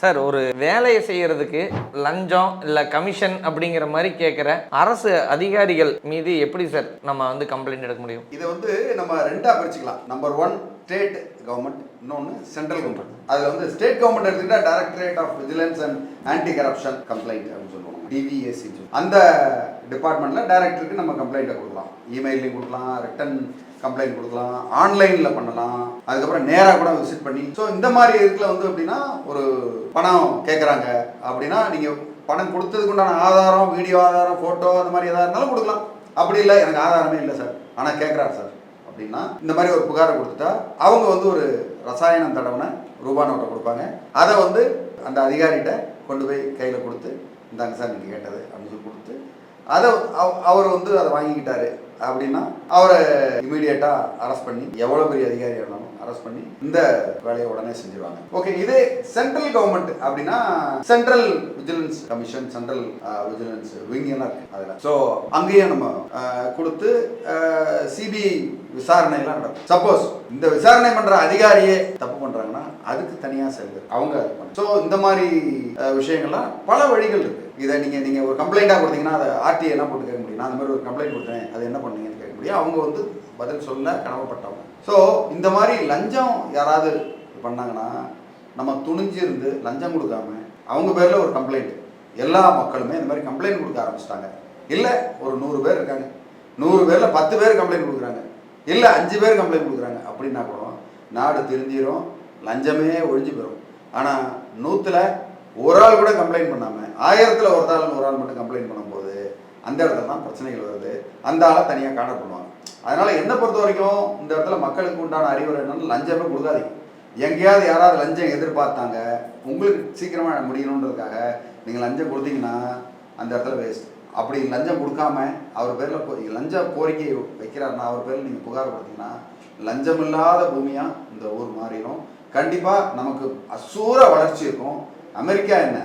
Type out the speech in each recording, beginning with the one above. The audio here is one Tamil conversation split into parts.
சார் ஒரு வேலையை செய்யறதுக்கு லஞ்சம் இல்லை கமிஷன் அப்படிங்கிற மாதிரி கேட்குற அரசு அதிகாரிகள் மீது எப்படி சார் நம்ம வந்து கம்ப்ளைண்ட் எடுக்க முடியும்? இதை வந்து நம்ம ரெண்டா பிரிச்சுக்கலாம். நம்பர் ஒன் ஸ்டேட் கவர்மெண்ட் இன்னொன்று சென்ட்ரல் கவர்மெண்ட் அதில் வந்து ஸ்டேட் கவர்மெண்ட் எடுத்துக்கிட்டா directorate of vigilance and anti corruption complaint அப்படின்னு சொல்லுவாங்க. டிவிஎஸ்சி அந்த டிபார்ட்மெண்ட்ல டைரக்டருக்கு நம்ம கம்ப்ளைண்ட்டை கொடுக்கலாம். இமெயிலையும் கொடுக்கலாம் ரிட்டன் கம்ப்ளைண்ட் கொடுக்கலாம் ஆன்லைனில் பண்ணலாம். அதுக்கப்புறம் நேராக கூட விசிட் பண்ணி. ஸோ இந்த மாதிரி இதுல வந்து அப்படின்னா ஒரு பணம் கேட்குறாங்க அப்படின்னா நீங்கள் பணம் கொடுத்ததுக்கு உண்டான ஆதாரம் வீடியோ ஆதாரம் ஃபோட்டோ அந்த மாதிரி எதாக இருந்தாலும் கொடுக்கலாம். அப்படி இல்லை எனக்கு ஆதாரமே இல்லை சார். ஆனால் கேட்குறாரு சார். அப்படின்னா இந்த மாதிரி ஒரு புகாரை கொடுத்துட்டா அவங்க வந்து ஒரு ரசாயனம் தடவின ரூபா நோட்டை கொடுப்பாங்க. அதை வந்து அந்த அதிகாரிகிட்ட கொண்டு போய் கையில் கொடுத்து இந்தாங்க சார் நீங்கள் கேட்டது அப்படின்னு சொல்லி கொடுத்து அதை அவர் வந்து அதை வாங்கிக்கிட்டாரு அப்படின்னா அவரை இமீடியட்டாக அரெஸ்ட் பண்ணி எவ்வளோ பெரிய அதிகாரியாக இருந்தாலும் அரெஸ்ட் பண்ணி இந்த வேலையை உடனே செஞ்சிருவாங்க. ஓகே இதே சென்ட்ரல் கவர்மெண்ட் அப்படின்னா central vigilance commission central vigilance wing எல்லாம் இருக்கு அதில். ஸோ அங்கேயும் நம்ம கொடுத்து சிபிஐ விசாரணைலாம் நடக்கும். சப்போஸ் இந்த விசாரணை பண்ற அதிகாரியே தப்பு பண்ணுறாங்க அதுக்கு தனியாக செல்லுது அவங்க ஸோ இந்த மாதிரி விஷயங்கள்லாம் பல வழிகள் இருக்கு. இதை நீங்கள் நீங்கள் ஒரு கம்ப்ளைண்ட்டாக கொடுத்தீங்கன்னா அதை ஆர்டிஐ என்ன போட்டு கேட்க முடியும். நான் அந்த மாதிரி ஒரு கம்ப்ளைண்ட் கொடுத்தேன் அது என்ன பண்ணீங்கன்னு கேட்க முடியும். அவங்க வந்து பதில் சொல்ல கனவப்பட்டவங்க ஸோ இந்த மாதிரி லஞ்சம் யாராவது பண்ணாங்கன்னா நம்ம துணிஞ்சு இருந்து லஞ்சம் கொடுக்காம அவங்க பேரில் ஒரு கம்ப்ளைண்ட் எல்லா மக்களுமே இந்த மாதிரி கம்ப்ளைண்ட் கொடுக்க ஆரம்பிச்சிட்டாங்க. இல்லை ஒரு நூறு பேர் இருக்காங்க. நூறு பேரில் பத்து பேர் கம்ப்ளைண்ட் கொடுக்குறாங்க. இல்லை அஞ்சு பேர் கம்ப்ளைண்ட் கொடுக்குறாங்க. அப்படின்னா கூட நாடு திருந்திரும். லஞ்சமே ஒழிஞ்சு பெறும் ஆனால் நூற்றில் ஒரு ஆள் கூட கம்ப்ளைண்ட் பண்ணாமல் ஆயிரத்தில் ஒரு ஆள் ஒரு ஆள் மட்டும் கம்ப்ளைண்ட் பண்ணும்போது அந்த இடத்துல தான் பிரச்சனைகள் வருது. அந்த ஆளை தனியாக காண பண்ணுவாங்க. அதனால் என்னை பொறுத்த வரைக்கும் இந்த இடத்துல மக்களுக்கு உண்டான அறிவுரை என்னன்னா லஞ்சமே கொடுக்காதீங்க. எங்கேயாவது யாராவது லஞ்சம் எதிர்பார்த்தாங்க உங்களுக்கு சீக்கிரமாக முடியணுன்றதுக்காக நீங்கள் லஞ்சம் கொடுத்தீங்கன்னா அந்த இடத்துல வேஸ்ட் அப்படி லஞ்சம் கொடுக்காம அவர் பேரில் லஞ்ச கோரிக்கை வைக்கிறாருன்னா அவர் பேரில் நீங்கள் புகார் கொடுத்தீங்கன்னா லஞ்சம் இல்லாத பூமியாக இந்த ஊர் மாறிடும். கண்டிப்பாக நமக்கு அசூர வளர்ச்சி இருக்கும். அமெரிக்கா என்ன?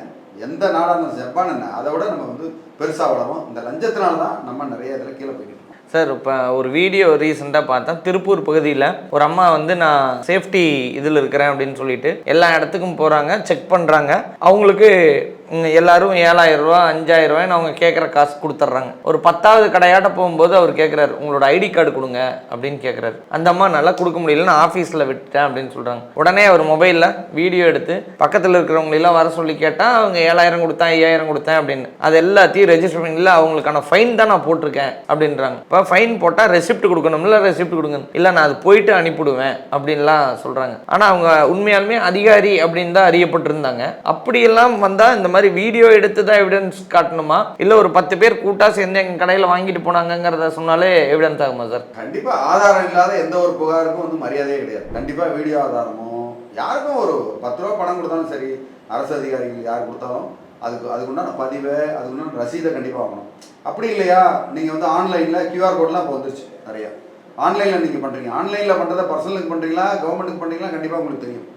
எந்த நாடாக இருந்தாலும் ஜப்பான் என்ன? அதை விட நம்ம வந்து பெருசாக வளரும். இந்த லஞ்சத்தினால தான் நம்ம நிறைய இதில் கீழே போய்கிட்டு இருக்கோம். சார் இப்போ ஒரு வீடியோ ரீசெண்டாக பார்த்தேன் திருப்பூர் பகுதியில் ஒரு அம்மா வந்து நான் சேஃப்டி இதில் இருக்கிறேன் அப்படின்னு சொல்லிட்டு எல்லா இடத்துக்கும் போகிறாங்க செக் பண்ணுறாங்க அவங்களுக்கு எல்லாரும் ஏழாயிரம் ரூபா அஞ்சாயிரம் ரூபாய்னு அவங்க கேட்குற காசு கொடுத்துட்றாங்க ஒரு பத்தாவது கடையாட்ட போகும்போது அவர் கேட்குறாரு உங்களோட ஐடி கார்டு கொடுங்க அப்படின்னு கேட்குறாரு அந்த அம்மா நல்லா கொடுக்க முடியல நான் ஆஃபீஸில் விட்டுட்டேன் அப்படின்னு சொல்கிறாங்க உடனே அவர் மொபைலில் வீடியோ எடுத்து பக்கத்தில் இருக்கிறவங்களெல்லாம் வர சொல்லி கேட்டால் அவங்க ஏழாயிரம் கொடுத்தேன் ஐயாயிரம் கொடுத்தேன் அப்படின்னு. அது எல்லாத்தையும் ரெஜிஸ்டர் பண்ணி இல்லை அவங்களுக்கான ஃபைன் தான் நான் போட்டிருக்கேன் அப்படின்றாங்க. இப்போ ஃபைன் போட்டால் ரெசிப்ட் கொடுக்கணும்ல ரெசிப்ட் கொடுங்க. இல்லை நான் அது போயிட்டு அனுப்பிவிடுவேன் அப்படின்லாம் சொல்கிறாங்க ஆனால் அவங்க உண்மையாலுமே அதிகாரி அப்படின்னு தான் அறியப்பட்டிருந்தாங்க. அப்படியெல்லாம் வந்தால் இந்த மாதிரி வீடியோ எடுத்து தான் எவிடன்ஸ் காட்டணுமா? இல்லை ஒரு பத்து பேர் கூட்டா சேர்ந்து எங்கள் கடையில் வாங்கிட்டு போனாங்கங்கிறத சொன்னாலே எவிடன்ஸ் ஆகுமா சார் கண்டிப்பாக ஆதாரம் இல்லாத எந்த ஒரு புகாருக்கும் வந்து மரியாதையே கிடையாது. கண்டிப்பாக வீடியோ ஆதாரமோ யாருக்கும் ஒரு பத்து ரூபா பணம் கொடுத்தாலும் சரி அரசு அதிகாரிகள் யார் கொடுத்தாலும் அதுக்கு அதுக்குண்டான பதிவை அதுக்குண்டான ரசீதை கண்டிப்பாக வாங்கணும். அப்படி இல்லையா? நீங்கள் வந்து ஆன்லைனில் கியூஆர் கோட்லாம் இப்போ வந்துருச்சு நிறையா. ஆன்லைனில் நீங்கள் பண்ணுறீங்க ஆன்லைனில் பண்ணுறதை பர்சனலுக்கு பண்ணுறீங்களா கவர்மெண்ட்டுக்கு பண்ணுறீங்களா கண்டிப்பாக உங்களுக்கு தெரியும்.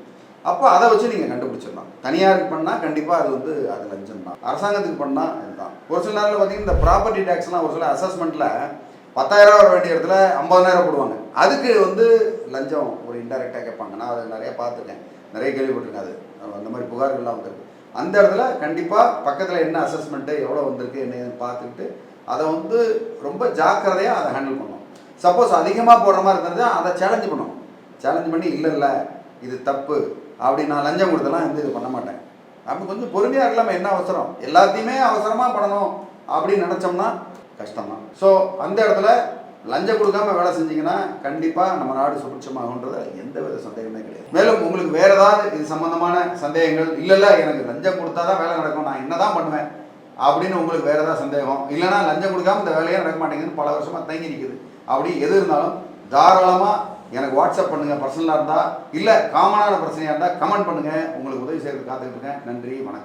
அப்போ அதை வச்சு நீங்கள் கண்டுபிடிச்சிடலாம். தனியாருக்கு பண்ணால் கண்டிப்பாக அது வந்து அது லஞ்சம் தான். அரசாங்கத்துக்கு பண்ணால் இதுதான். ஒரு சில நேரத்தில் பார்த்தீங்கன்னா இந்த ப்ராப்பர்ட்டி டேக்ஸ்லாம் ஒரு சில அசஸ்மெண்ட்டில் பத்தாயிரம் வர வேண்டிய இடத்துல ஐம்பதாயிரம் போடுவாங்க. அதுக்கு வந்து லஞ்சம் ஒரு இன்டெரக்டாக கேட்பாங்க. நான் அதை நிறைய பார்த்துருக்கேன். நிறைய கேள்விப்பட்டிருக்கேன் அது. அந்த மாதிரி புகார்கள்லாம் வந்திருக்கு. அந்த இடத்துல கண்டிப்பாக பக்கத்தில் என்ன அசஸ்மெண்ட்டு எவ்வளோ வந்திருக்கு என்ன பார்த்துக்கிட்டு அதை வந்து ரொம்ப ஜாக்கிரதையாக அதை ஹேண்டில் பண்ணணும். சப்போஸ் அதிகமாக போடுற மாதிரி இருந்தது அதை சேலஞ்சு பண்ணணும். சேலஞ்ச் பண்ணி இல்லை இல்லை இது தப்பு அப்படி நான் லஞ்சம் கொடுத்தலாம் வந்து இது பண்ண மாட்டேன். அப்போ கொஞ்சம் பொறுமையாக இருக்கலாமே என்ன அவசரம்? எல்லாத்தையுமே அவசரமாக பண்ணணும் அப்படின்னு நினச்சோம்னா கஷ்டம்தான். ஸோ அந்த இடத்துல லஞ்சம் கொடுக்காம வேலை செஞ்சீங்கன்னா கண்டிப்பாக நம்ம நாடு சுபிட்சமாகுன்றது எந்த வித சந்தேகமே கிடையாது. மேலும் உங்களுக்கு வேறு ஏதாவது இது சம்மந்தமான சந்தேகங்கள்? இல்லைல்ல எனக்கு லஞ்சம் கொடுத்தா தான் வேலை நடக்கும் நான் என்ன தான் பண்ணுவேன் அப்படின்னு உங்களுக்கு வேறு ஏதாவது சந்தேகம்? இல்லைனா லஞ்சம் கொடுக்காம இந்த வேலையே நடக்க மாட்டேங்குதுன்னு பல வருஷமாக தங்கி நிற்குது அப்படி எது இருந்தாலும் தாராளமாக எனக்கு வாட்ஸ்அப் பண்ணுங்கள் பர்சனலாக இருந்தால் இல்லை காமனான பிரச்சனையாக இருந்தால் கமெண்ட் பண்ணுங்கள் உங்களுக்கு உதவி செய்கிறது காத்துக்கிட்டு இருக்கேன். நன்றி வணக்கம்.